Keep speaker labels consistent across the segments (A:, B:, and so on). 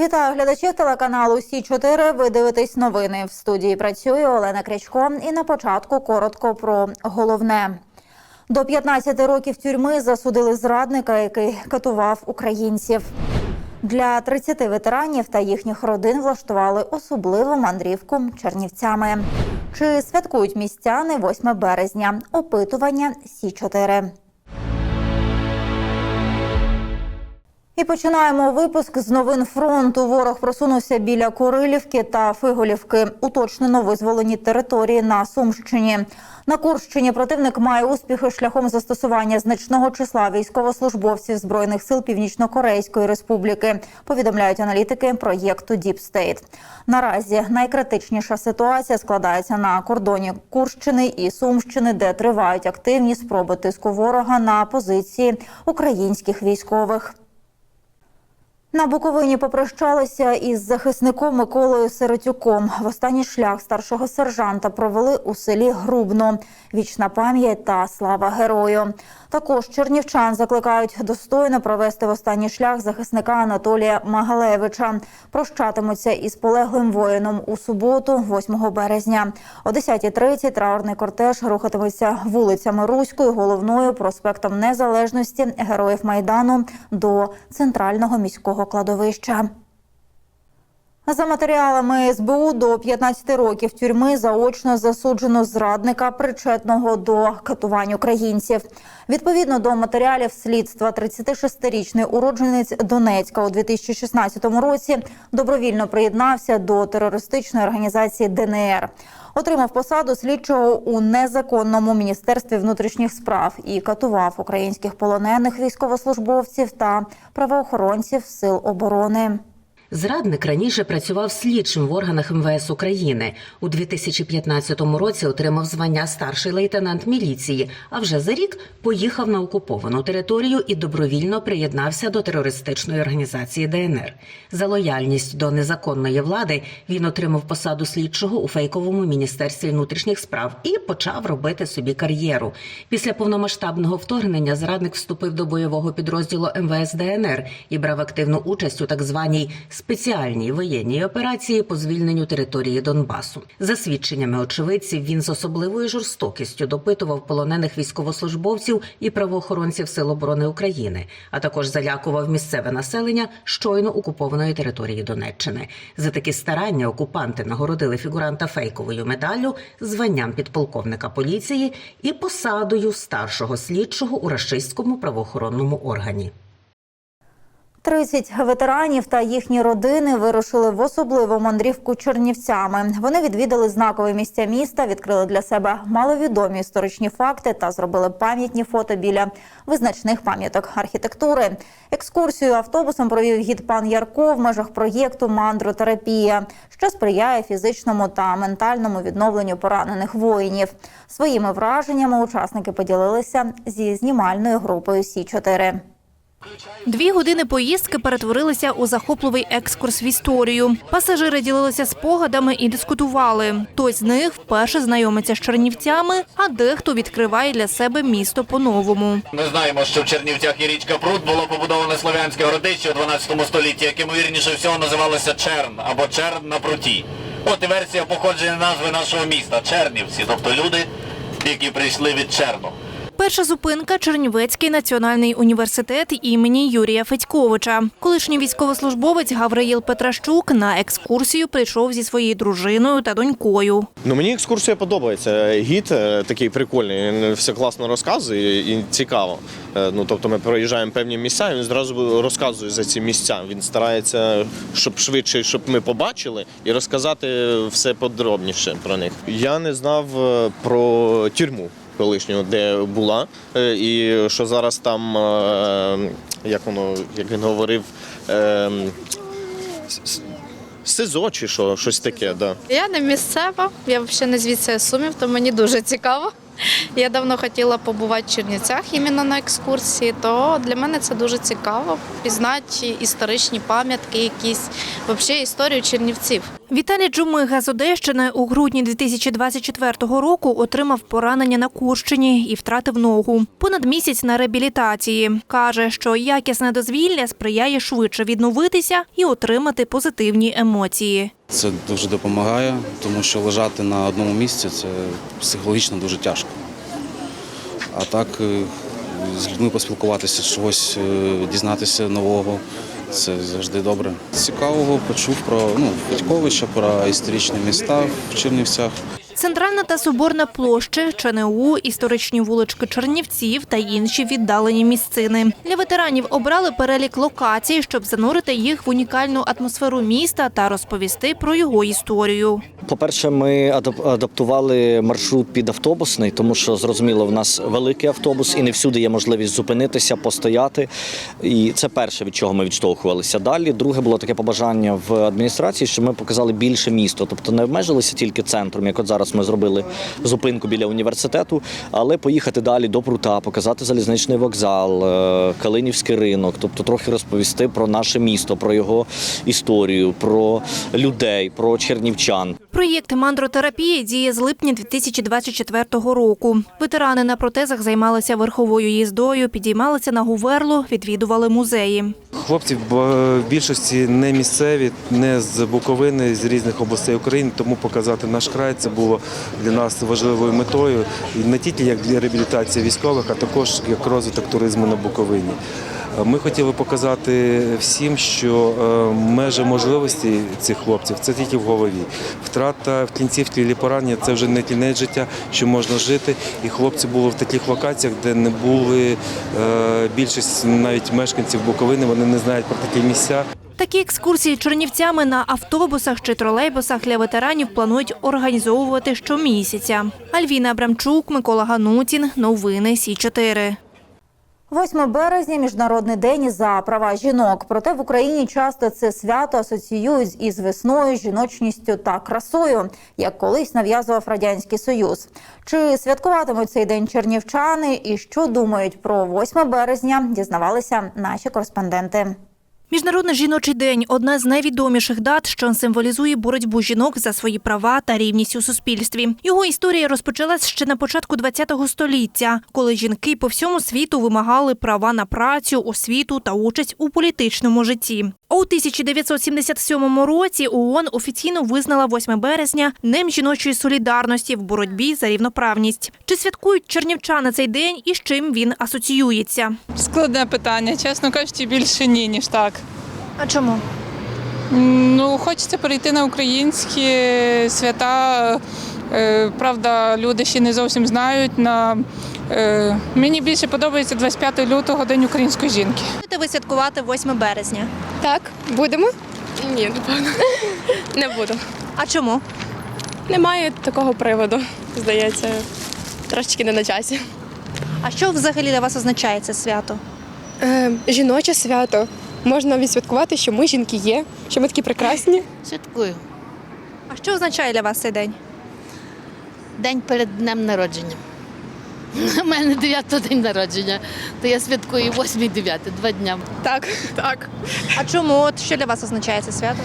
A: Вітаю глядачів телеканалу Сі 4 Ви дивитесь новини. В студії працює Олена Крячко. І на початку коротко про головне. До 15 років тюрми засудили зрадника, який катував українців. Для 30 ветеранів та їхніх родин влаштували особливу мандрівку Чернівцями. Чи святкують містяни 8 березня? Опитування Сі 4 І починаємо випуск з новин фронту. Ворог просунувся біля Курилівки та Фиголівки. Уточнено визволені території на Сумщині. На Курщині противник має успіхи шляхом застосування значного числа військовослужбовців збройних сил Північно-Корейської Республіки. Повідомляють аналітики проєкту Deep State. Наразі найкритичніша ситуація складається на кордоні Курщини і Сумщини, де тривають активні спроби тиску ворога на позиції українських військових. На Буковині попрощалися із захисником Миколою Сиротюком. В останній шлях старшого сержанта провели у селі Грубно. Вічна пам'ять та слава герою. Також чернівчан закликають достойно провести в останній шлях захисника Анатолія Магалевича. Прощатимуться із полеглим воїном у суботу, 8 березня. О 10.30 траурний кортеж рухатиметься вулицями Руською, головною проспектом Незалежності героїв Майдану до центрального міського кладовища. За матеріалами СБУ до 15 років тюрми заочно засуджено зрадника, причетного до катувань українців. Відповідно до матеріалів слідства, 36-річний уродженець Донецька у 2016 році добровільно приєднався до терористичної організації ДНР. Отримав посаду слідчого у незаконному міністерстві внутрішніх справ і катував українських полонених військовослужбовців та правоохоронців сил оборони.
B: Зрадник раніше працював слідчим в органах МВС України. У 2015 році отримав звання старший лейтенант міліції. А вже за рік поїхав на окуповану територію і добровільно приєднався до терористичної організації ДНР. За лояльність до незаконної влади він отримав посаду слідчого у фейковому міністерстві внутрішніх справ і почав робити собі кар'єру. Після повномасштабного вторгнення зрадник вступив до бойового підрозділу МВС ДНР і брав активну участь у так званій спеціальній воєнній операції по звільненню території Донбасу. За свідченнями очевидців, він з особливою жорстокістю допитував полонених військовослужбовців і правоохоронців Сил оборони України, а також залякував місцеве населення щойно окупованої території Донеччини. За такі старання окупанти нагородили фігуранта фейковою медаллю, званням підполковника поліції і посадою старшого слідчого у рашистському правоохоронному органі.
A: 30 ветеранів та їхні родини вирушили в особливу мандрівку Чернівцями. Вони відвідали знакові місця міста, відкрили для себе маловідомі історичні факти та зробили пам'ятні фото біля визначних пам'яток архітектури. Екскурсію автобусом провів гід пан Ярко в межах проєкту Мандротерапія, що сприяє фізичному та ментальному відновленню поранених воїнів. Своїми враженнями учасники поділилися зі знімальною групою Сі 4
C: Дві години поїздки перетворилися у захопливий екскурс в історію. Пасажири ділилися спогадами і дискутували. Хтось з них вперше знайомиться з Чернівцями, а дехто відкриває для себе місто по-новому.
D: Ми знаємо, що в Чернівцях є річка Прут було побудоване слов'янське городище у 12 столітті, яке, ймовірніше всього, називалося Черн або Черн на пруті. От і версія походження назви нашого міста Чернівці, тобто люди, які прийшли від Черну.
C: Перша зупинка Чернівецький національний університет імені Юрія Федьковича. Колишній військовослужбовець Гавриїл Петращук на екскурсію прийшов зі своєю дружиною та донькою.
E: Ну мені екскурсія подобається. Гід е, такий прикольний, він все класно розказує і цікаво. Е, Ну тобто ми проїжджаємо певні місця, він зразу розказує за ці місця. Він старається, щоб швидше, щоб ми побачили і розказати все подробніше про них. Я не знав е, про тюрму. Колишнього, де була, е, і що зараз там, е, як воно, як він говорив, е, СИЗО чи що, щось таке, да.
F: Я не місцева, я взагалі не звідси Сумів, то мені дуже цікаво. Я давно хотіла побувати в Чернівцях іменно на екскурсії, то для мене це дуже цікаво пізнати історичні пам'ятки, якісь взагалі історію Чернівців.
C: Віталій Джумига з Одещини у грудні 2024 року отримав поранення на Курщині і втратив ногу. Понад місяць на реабілітації. Каже, що якісне дозвілля сприяє швидше відновитися і отримати позитивні емоції.
G: Це дуже допомагає, тому що лежати на одному місці це психологічно дуже тяжко. А так е, з людьми поспілкуватися, чогось е, дізнатися нового це завжди добре. Цікавого почув про ну, Федьковича, про історичні міста в Чернівцях.
C: Центральна та Соборна площі, ЧНУ, історичні вулички Чернівців та інші віддалені місцини. Для ветеранів обрали перелік локацій, щоб занурити їх в унікальну атмосферу міста та розповісти про його історію.
H: По-перше, ми адап- адаптували маршрут під автобусний, тому що зрозуміло, в нас великий автобус, і не всюди є можливість зупинитися, постояти. І це перше, від чого ми відштовхувалися. Далі, друге було таке побажання в адміністрації, що ми показали більше місто, тобто не обмежилися тільки центром, як от зараз ми зробили зупинку біля університету, але поїхати далі до прута, показати залізничний вокзал, е, Калинівський ринок, тобто трохи розповісти про наше місто, про його історію, про людей, про чернівчан.
C: Проєкт мандротерапії діє з липня 2024 року. Ветерани на протезах займалися верховою їздою, підіймалися на гуверлу, відвідували музеї.
I: Хлопці в в більшості не місцеві, не з Буковини, з різних областей України, тому показати наш край це було для нас важливою метою. Не тільки як для реабілітації військових, а також як розвиток туризму на Буковині. Ми хотіли показати всім, що е, межі можливості цих хлопців це тільки в голові. Втрата в кінцівці і поранення це вже не кінець життя, що можна жити. І хлопці були в таких локаціях, де не були е, більшість навіть мешканців Буковини, вони не знають про такі місця.
C: Такі екскурсії чернівцями на автобусах чи тролейбусах для ветеранів планують організовувати щомісяця. Альвіна Абрамчук, Микола Ганутін. Новини Сі 4
A: 8 березня міжнародний день за права жінок. Проте в Україні часто це свято асоціюють із весною, жіночністю та красою, як колись нав'язував радянський союз. Чи святкуватимуть цей день чернівчани і що думають про 8 березня? Дізнавалися наші кореспонденти.
C: Міжнародний жіночий день одна з найвідоміших дат, що символізує боротьбу жінок за свої права та рівність у суспільстві. Його історія розпочалась ще на початку ХХ століття, коли жінки по всьому світу вимагали права на працю, освіту та участь у політичному житті. А у 1977 році ООН офіційно визнала 8 березня Днем жіночої солідарності в боротьбі за рівноправність. Чи святкують чернівчани цей день і з чим він асоціюється?
J: Складне питання, чесно кажучи, більше ні, ніж так.
C: А чому?
J: Ну, хочеться перейти на українські свята. Е, Правда, люди ще не зовсім знають. На... е, Мені більше подобається 25 лютого, День української жінки.
C: Будете ви святкувати 8 березня?
K: Так, будемо? Ні, напевно. Не буду.
C: А чому?
K: Немає такого приводу, здається, трошечки не на часі.
C: А що взагалі для вас означає це свято?
K: Е, жіноче свято. Можна відсвяткувати, що ми жінки є, що ми такі прекрасні.
L: Святкую.
C: А що означає для вас цей день?
L: День перед днем народження. У мене 9 день народження, то я святкую 8 і 9, два дня.
K: Так, так.
C: А чому? От що для вас означає це свято?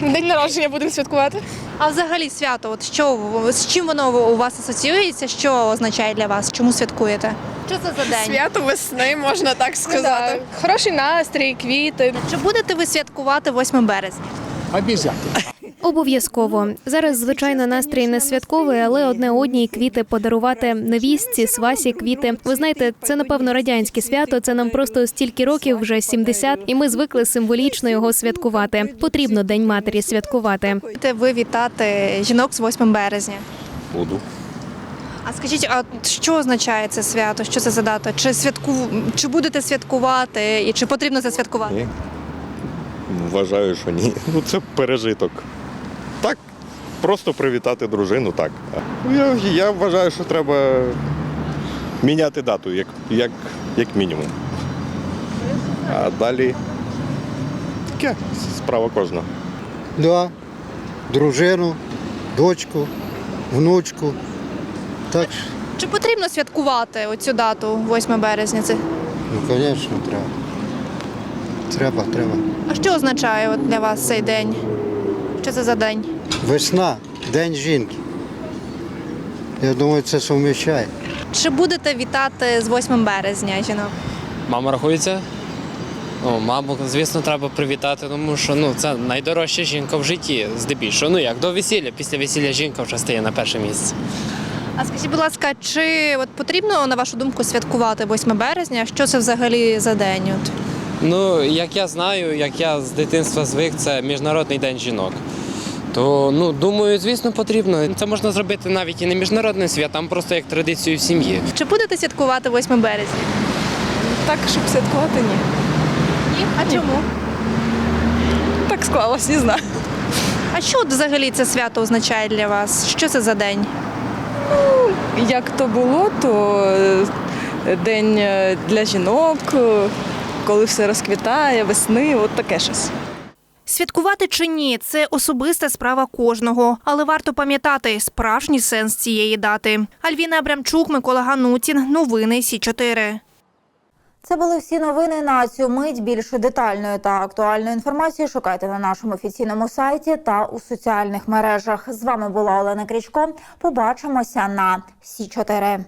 K: День народження будемо святкувати.
C: А взагалі свято, от що з чим воно у вас асоціюється? Що означає для вас? Чому святкуєте? Що це за день?
K: Свято весни, можна так сказати. Хороший настрій, квіти.
C: Чи будете ви святкувати 8 березня?
M: Обов'язково зараз, звичайно, настрій не святковий, але одне одній квіти подарувати невістці, свасі, квіти. Ви знаєте, це напевно радянське свято. Це нам просто стільки років, вже 70, і ми звикли символічно його святкувати. Потрібно День матері святкувати.
C: Будете ви вітати жінок з 8 березня?
E: Буду.
C: А скажіть, а що означає це свято? Що це за дата? Чи святку чи будете святкувати і чи потрібно це святкувати?
E: Ні. Вважаю, що ні. Ну це пережиток. Просто привітати дружину, так. Я, я вважаю, що треба міняти дату, як, як, як мінімум. А далі таке справа кожного.
N: Да, дружину, дочку, внучку. Так, що,
C: Чи потрібно святкувати оцю дату 8 березня? Це
N: ну, звісно, треба. Треба, треба.
C: а що означає от для вас цей день? Що це за день?
N: Весна, День жінки. Я думаю, це суміщає.
C: Чи будете вітати з 8 березня жінок?
O: Мама рахується? Ну, маму, звісно, треба привітати, тому що ну, це найдорожча жінка в житті, здебільшого. Ну як до весілля, після весілля жінка вже стає на перше місце.
C: А скажіть, будь ласка, чи от потрібно, на вашу думку, святкувати 8 березня? Що це взагалі за день? От?
O: Ну, як я знаю, як я з дитинства звик, це Міжнародний день жінок. То ну думаю, звісно, потрібно. Це можна зробити навіть і не міжнародним святом, просто як традицію в сім'ї.
C: Чи будете святкувати 8 березня?
J: Так, щоб святкувати, ні.
C: Ні. А чому?
J: Так склалось, не знаю.
C: А що от взагалі це свято означає для вас? Що це за день?
J: Як то було, то е, день е, для жінок, е, коли все розквітає, весни, от таке щось.
C: Святкувати чи ні, це особиста справа кожного, але варто пам'ятати справжній сенс цієї дати. Альвіна Абрамчук, Микола Ганутін. Новини Сі 4
A: Це були всі новини на цю мить. Більше детальної та актуальної інформації шукайте на нашому офіційному сайті та у соціальних мережах. З вами була Олена Крічко. Побачимося на Сі 4